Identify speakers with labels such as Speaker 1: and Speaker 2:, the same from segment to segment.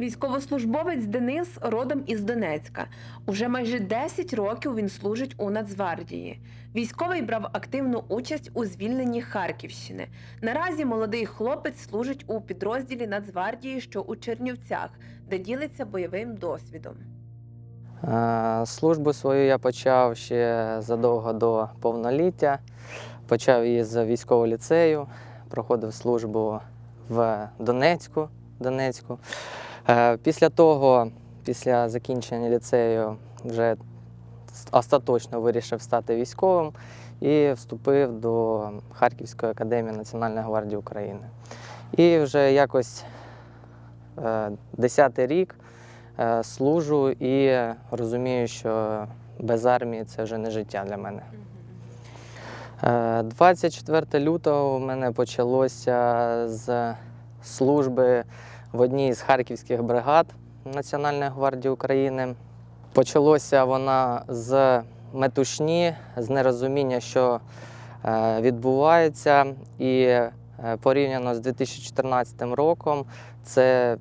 Speaker 1: Військовослужбовець Денис родом із Донецька. Уже майже 10 років він служить у Нацгвардії. Військовий брав активну участь у звільненні Харківщини. Наразі молодий хлопець служить у підрозділі Нацгвардії, що у Чернівцях, де ділиться бойовим досвідом.
Speaker 2: Службу свою я почав ще задовго до повноліття. Почав її з військового ліцею, проходив службу в Донецьку. Донецьку. Е, Після того, після закінчення ліцею, вже остаточно вирішив стати військовим і вступив до Харківської академії Національної гвардії України. І вже якось е, 10-й рік е, служу і розумію, що без армії це вже не життя для мене. Е, 24 лютого у мене почалося з служби в одній з харківських бригад Національної гвардії України. Почалося вона з метушні, з нерозуміння, що е, відбувається, і е, порівняно з 2014 роком це,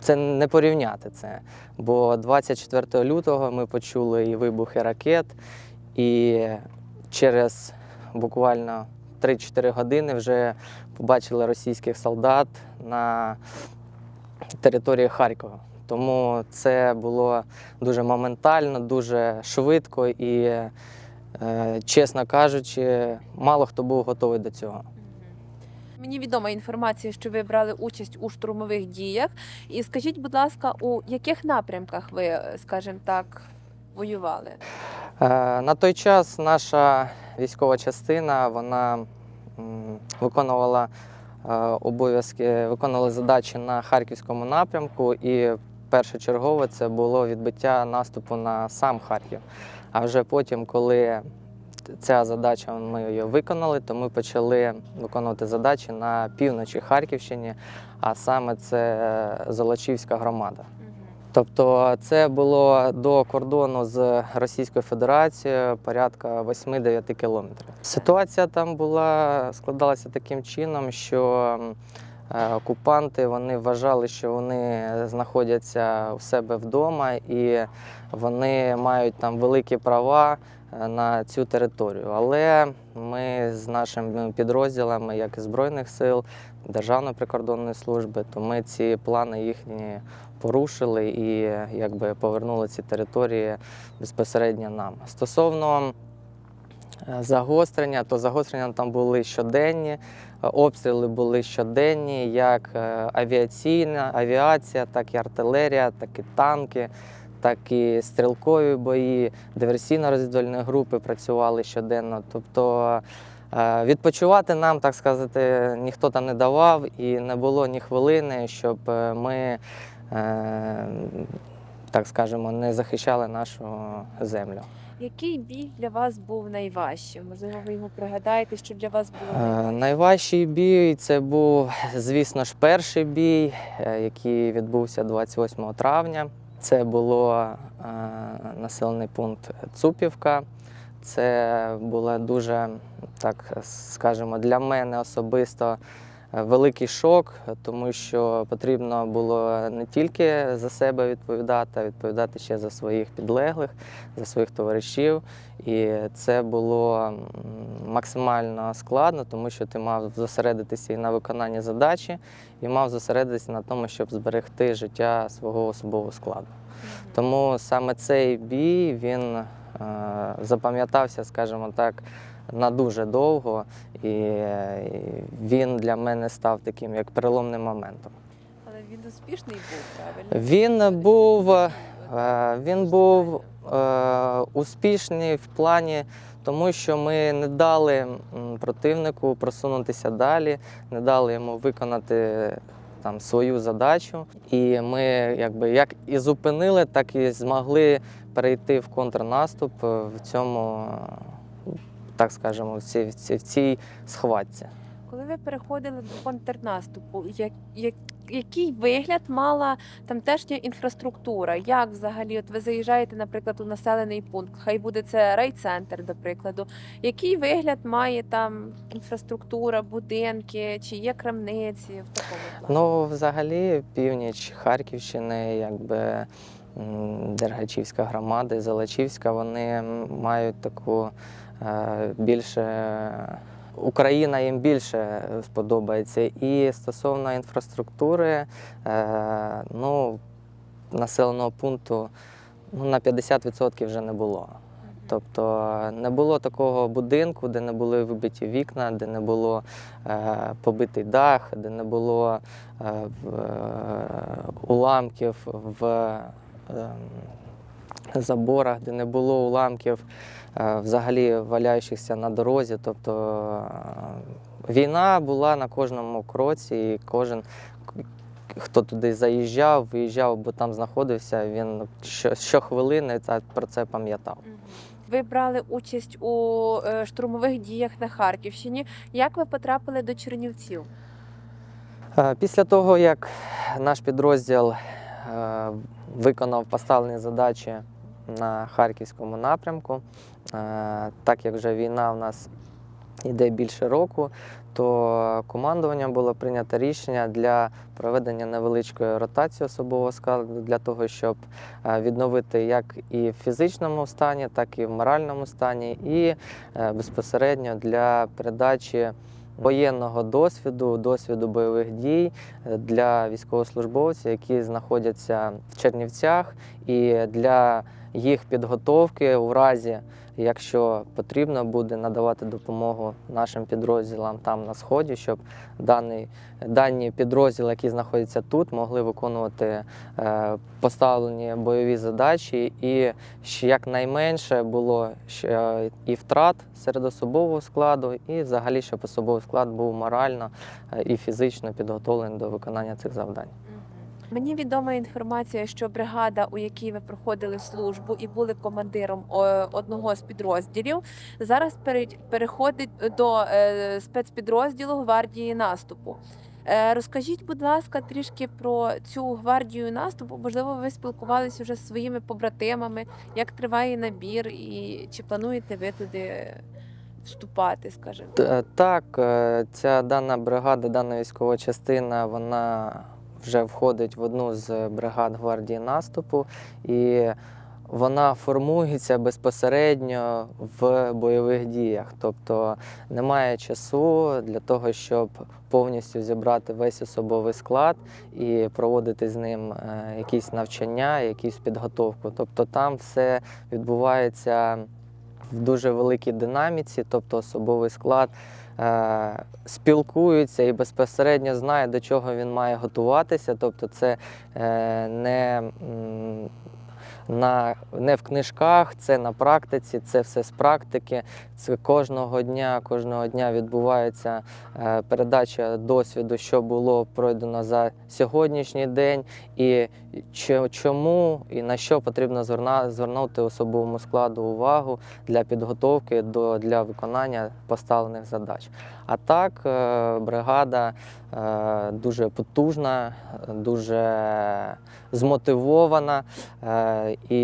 Speaker 2: це не порівняти це. Бо 24 лютого ми почули і вибухи ракет, і через буквально 3-4 години вже побачили російських солдат на території Харкова. Тому це було дуже моментально, дуже швидко і, е, чесно кажучи, мало хто був готовий до цього.
Speaker 1: Мені відома інформація, що ви брали участь у штурмових діях. І скажіть, будь ласка, у яких напрямках ви, скажімо так, воювали?
Speaker 2: Е, На той час наша військова частина вона виконувала е, обов'язки, виконувала задачі на харківському напрямку, і першочергово це було відбиття наступу на сам Харків. А вже потім, коли ця задача ми її виконали, то ми почали виконувати задачі на півночі Харківщині, а саме це е, Золочівська громада. Тобто це було до кордону з Російською Федерацією порядка 8-9 кілометрів. Ситуація там була складалася таким чином, що е, окупанти вони вважали, що вони знаходяться у себе вдома і вони мають там великі права е, на цю територію. Але ми з нашими підрозділами, як і Збройних сил, Державної прикордонної служби, то ми ці плани їхні порушили і якби повернули ці території безпосередньо нам. Стосовно е, загострення, то загострення там були щоденні, е, обстріли були щоденні, як е, авіаційна авіація, так і артилерія, так і танки, так і стрілкові бої, диверсійно-розвідувальні групи працювали щоденно. Тобто відпочивати нам, так сказати, ніхто там не давав і не було ні хвилини, щоб ми так скажемо, не захищали нашу землю.
Speaker 1: Який бій для вас був найважчим? Можливо, ви його пригадаєте, що для вас було
Speaker 2: Е, Найважчий бій це був, звісно ж, перший бій, е, який відбувся 28 травня. Це було е, населений пункт Цупівка. Це було дуже, так скажемо, для мене особисто е, великий шок, тому що потрібно було не тільки за себе відповідати, а відповідати ще за своїх підлеглих, за своїх товаришів. І це було максимально складно, тому що ти мав зосередитися і на виконанні задачі, і мав зосередитися на тому, щоб зберегти життя свого особового складу. Тому саме цей бій він е, запам'ятався, скажімо так, на дуже довго, і е, він для мене став таким як переломним моментом.
Speaker 1: Але він успішний був, правильно?
Speaker 2: Він був, е, він був е, успішний в плані, тому що ми не дали противнику просунутися далі, не дали йому виконати там свою задачу. І ми якби як і зупинили, так і змогли перейти в контрнаступ в цьому, е, так скажемо, в цій, в цій, в цій схватці.
Speaker 1: коли ви переходили до контрнаступу, як, як, який вигляд мала тамтешня інфраструктура? Як взагалі, от ви заїжджаєте, наприклад, у населений пункт, хай буде це райцентр, до прикладу. Який вигляд має там інфраструктура, будинки, чи є крамниці в такому плані?
Speaker 2: Ну, взагалі, північ Харківщини, якби Дергачівська громада і Золочівська, вони мають таку більше. Україна їм більше сподобається. І стосовно інфраструктури, е, ну, населеного пункту ну, на 50% вже не було. Тобто е, не було такого будинку, де не були вибиті вікна, де не було е, побитий дах, де не було е, е, уламків в е, заборах, де не було уламків е, взагалі валяючихся на дорозі. Тобто е, війна була на кожному кроці, і кожен. Хто туди заїжджав, виїжджав, бо там знаходився, він щохвилини про це пам'ятав.
Speaker 1: Ви брали участь у е, штурмових діях на Харківщині. Як ви потрапили до Чернівців?
Speaker 2: Після того, як наш підрозділ виконав поставлені задачі на харківському напрямку, е, так як вже війна в нас йде більше року, то командуванням було прийнято рішення для проведення невеличкої ротації особового складу для того, щоб е, відновити як і в фізичному стані, так і в моральному стані, і е, безпосередньо для передачі воєнного досвіду, досвіду бойових дій для військовослужбовців, які знаходяться в Чернівцях, і для їх підготовки у разі, якщо потрібно буде надавати допомогу нашим підрозділам там на сході, щоб даний, дані підрозділи, які знаходяться тут, могли виконувати е, поставлені бойові задачі, і якнайменше було ще і втрат серед особового складу, і взагалі, щоб особовий склад був морально е, і фізично підготовлений до виконання цих завдань.
Speaker 1: Мені відома інформація, що бригада, у якій ви проходили службу і були командиром одного з підрозділів, зараз переходить до е, спецпідрозділу гвардії наступу. Е, Розкажіть, будь ласка, трішки про цю гвардію наступу. Можливо, ви спілкувалися вже з своїми побратимами, як триває набір, і чи плануєте ви туди вступати, скажімо?
Speaker 2: Так, е, ця дана бригада, дана військова частина, вона вже входить в одну з бригад гвардії наступу, і вона формується безпосередньо в бойових діях. Тобто немає часу для того, щоб повністю зібрати весь особовий склад і проводити з ним е, якісь навчання, якусь підготовку. Тобто там все відбувається в дуже великій динаміці, тобто особовий склад е, спілкується і безпосередньо знає, до чого він має готуватися. Тобто, це е, не, на, не в книжках, це на практиці, це все з практики. Це кожного дня, кожного дня відбувається е, передача досвіду, що було пройдено за сьогоднішній день, і чому і на що потрібно звернути особовому складу увагу для підготовки до для виконання поставлених задач. А так, е, бригада е, дуже потужна, дуже змотивована, е, і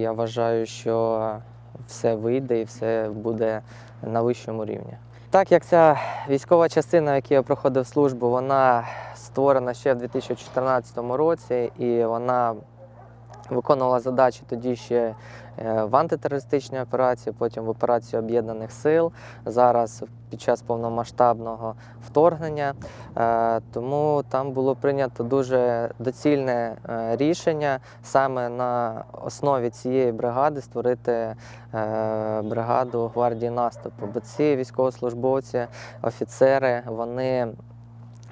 Speaker 2: я вважаю, що все вийде і все буде на вищому рівні. Так як ця військова частина, в якій я проходив службу, вона створена ще в 2014 році, і вона виконувала задачі тоді ще е, в антитерористичній операції, потім в операції об'єднаних сил, зараз під час повномасштабного вторгнення. Е, Тому там було прийнято дуже доцільне е, рішення саме на основі цієї бригади створити бригаду гвардії наступу. Бо ці військовослужбовці, офіцери, вони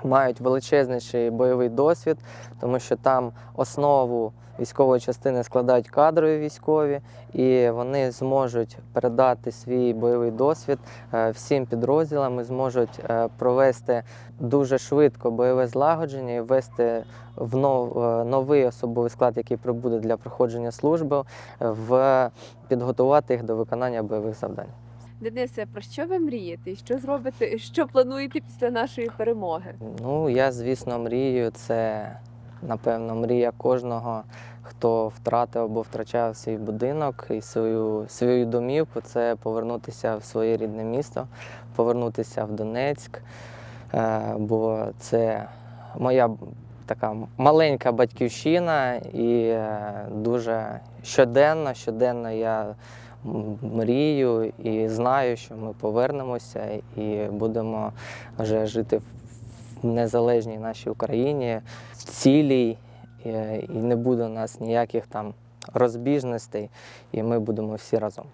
Speaker 2: мають величезніший бойовий досвід, тому що там основу військової частини складають кадрові військові, і вони зможуть передати свій бойовий досвід е, всім підрозділам і зможуть е, провести дуже швидко бойове злагодження і ввести в е, новий особовий склад, який прибуде для проходження служби, в підготувати їх до виконання бойових завдань.
Speaker 1: Денисе, про що ви мрієте? Що зробите? Що плануєте після нашої перемоги?
Speaker 2: Ну, я, звісно, мрію. Це, напевно, мрія кожного, хто втратив або втрачав свій будинок і свою, свою домівку. Це повернутися в своє рідне місто, повернутися в Донецьк. Е, Бо це моя така маленька батьківщина, і е, дуже щоденно, щоденно я мрію і знаю, що ми повернемося і будемо вже жити в незалежній нашій Україні, в цілій, і, і не буде у нас ніяких там розбіжностей, і ми будемо всі разом.